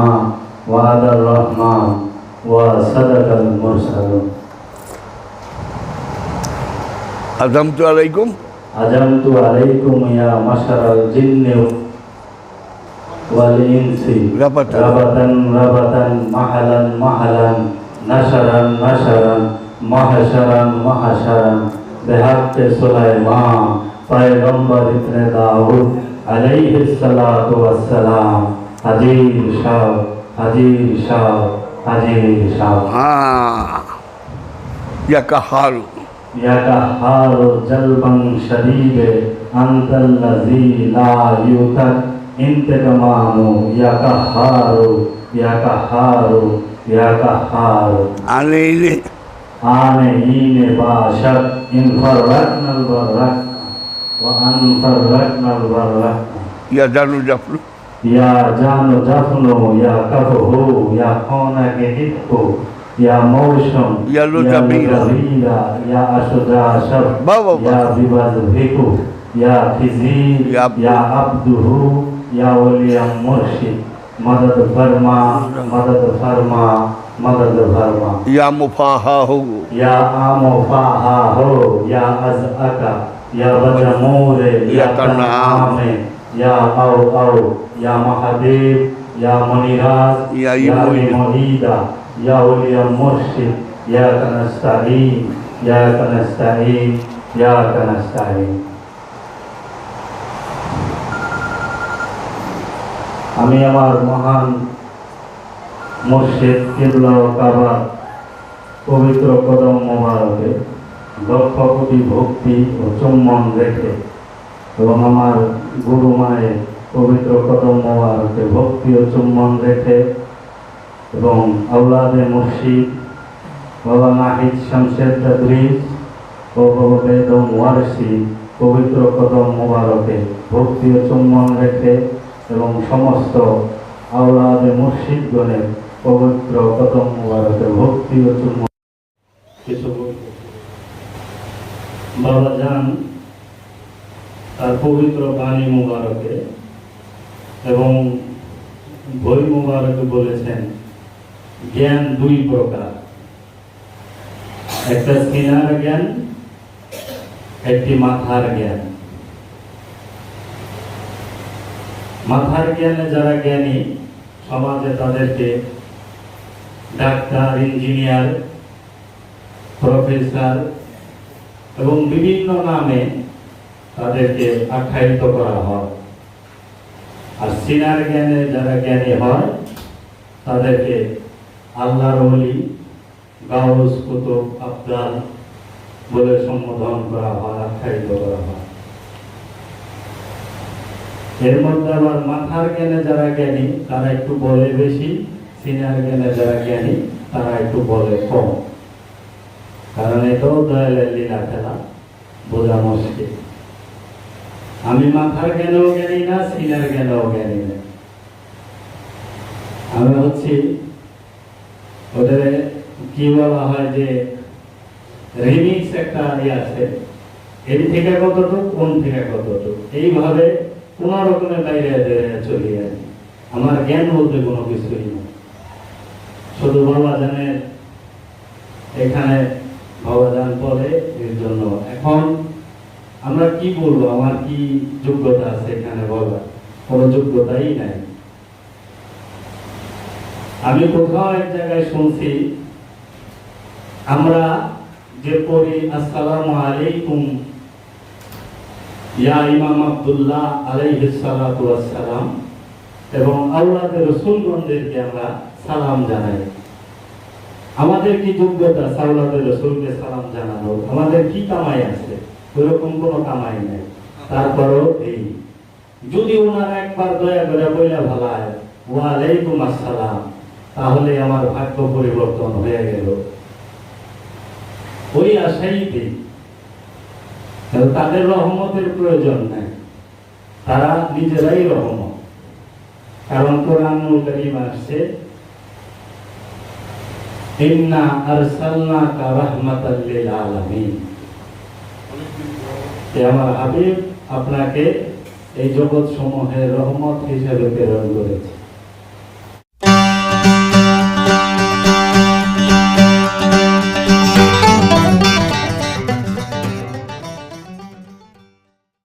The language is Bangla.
মা ওয়াদ রহমান ওয়া সাদাকাল মুরসালুন আজামতু আলাইকুম আজামতু আলাইকুম ইয়া মাশারাল জিন্নি ওয়াল ইনসি রাবাতান রাবাতান রাবাতান মাহালান মাহালান নাশারান নাশারান মাহাশারান মাহাশারান বেহাক্তে সুলাইমান পয়গম্বর ইবনে अजीर शाह अजीर शाह अजीर शाह हाँ यकहारु। यकहारु जल्बन शरीर अंतल नजी ला युतक इंतकमानु यकहारु यकहारु यकहारु। आने इने। आने इने बाशक इनफररकन अलवररकन व अनफररकन अलवररकन या जनु जफरू या जानो जफनो या कफ हो या कौना के हित को या मौसम या लुजबीरा या अशुदा शब या विवाद भेको या फिजी या अब्दुहु या वलिया मुर्शिद मदद फरमा मदद फरमा मदद फरमा या मुफाहा हो या आमुफाहा हो या अज अका या वजमूर या तनाम আমি আমার মহান মসজিদ কিংবা পবিত্র কদম মোবারকে লক্ষ কোটি ভক্তি ও চুম্বন রেখে এবং আমার গুরু মায়ের পবিত্র কদম মোবারকে ভক্তি ও চুম্বন রেখে এবং আউলাদে মুর্শিদ বাবা নাহিদ শামশেদ তাদরিস ও বাবা বেদম ওয়ারসি পবিত্র কদম মোবারকে ভক্তি ও চুম্বন রেখে এবং সমস্ত আউলাদে মুর্শিদগণের পবিত্র কদম মোবারকে ভক্তি ও চুম্বন বাবা যান তার পবিত্র বাণী মুবারকে এবং বই মুবারকে বলেছেন, জ্ঞান দুই প্রকার। একটা সিনার জ্ঞান, একটি মাথার জ্ঞান। মাথার জ্ঞানে যারা জ্ঞানী, সমাজে তাদেরকে ডাক্তার, ইঞ্জিনিয়ার, প্রফেসর এবং বিভিন্ন নামে তাদেরকে আখ্যায়িত করা হয়। আর সিনার জ্ঞানে যারা জ্ঞানী হয়, তাদেরকে আল্লাহর ওলি, গাউস কুতুব আবদাল বলে সম্বোধন করা হয়, আখ্যায়িত করা হয়। এর মধ্যে আবার মাথার জ্ঞানে যারা জ্ঞানী, তারা একটু বলে বেশি। সিনিয়র জ্ঞানে যারা জ্ঞানী, তারা একটু বলে কম। কারণ এটাও দয়ালের লীলা খেলা, বোঝা মুশকিল। আমি মাথার জ্ঞানেও জ্ঞানী না সিনিয়র জ্ঞানেও জ্ঞানী না। আমি হচ্ছি, ওদের কি বলা হয় যে রিমিক্স একটা ইয়ে আছে। এর থেকে কতটুক, কোন থেকে কতটুক। এইভাবে কোন রকমের বাইরে চলে যায়। আমার জ্ঞান বলতে কোনো কিছুই না শুধু বাবা জানের এখানে বাবা জান বলে এর জন্য। এখন আমরা কি বলব? আমার কি যোগ্যতা আছে এখানে বলার? কোনো যোগ্যতাই নাই। আমি কোথাও এক জায়গায় শুনছি, আমরা যে পড়ি, আসসালামু আলাইকুম, ইয়া ইমাম আব্দুল্লাহ এবং আমরা সালাম জানাই। আমাদের কি যোগ্যতা? সাউলাদে রসুলকে সালাম জানানো। আমাদের কি কামাই আছে? ওরকম কোনো কামাই নেই। তারপরও এই, যদি ওনারা একবার দয়া করে বইলা ভালায়, ওয়ালাইকুম আসসালাম, তাহলে আমার ভাগ্য পরিবর্তন হয়ে গেল। ওই আশাই দিই তাদের রহমতের প্রয়োজন নাই, তারা নিজেরাই রহমত। কারণ কোরআনুল করিম আসছে, ইন্না আরসালনাকা রাহমাতাল লিল আলামিন। আমার হাবিব আপনাকে এই জগৎ সমূহের রহমত হিসেবে প্রেরণ করেছে।